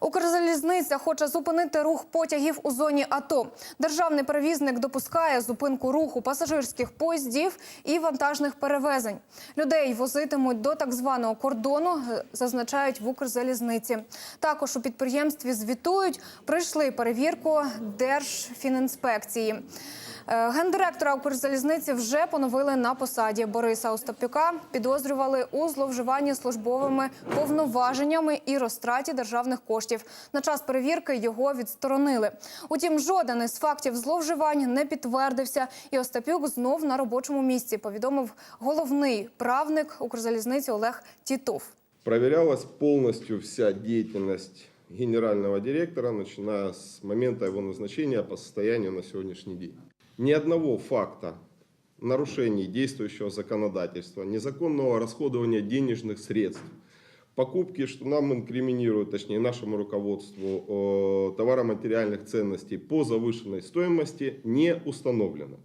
Укрзалізниця хоче зупинити рух потягів у зоні АТО. Державний перевізник допускає зупинку руху пасажирських поїздів і вантажних перевезень. Людей возитимуть до так званого кордону, е, зазначають в Укрзалізниці. Також у підприємстві звітують, пройшли перевірку Держфінінспекції. Е, Гендиректора Укрзалізниці вже поновили на посаді. Бориса Остапюка підозрювали у зловживанні службовими повноваженнями і розтраті державних коштів. На час перевірки його відсторонили. Утім, жоден із фактів зловживань не підтвердився, і Остапюк знов на робочому місці. Повідомив головний правник Укрзалізниці Олег Тітов. Проверялась полностью вся деятельность генерального директора, начиная с момента его назначения по состоянию на сегодняшний день. Ни одного факта нарушений действующего законодательства, незаконного расходования денежных средств, покупки, что нам инкриминируют, точнее нашему руководству, э, товаро-материальных ценностей по завышенной стоимости не установлено.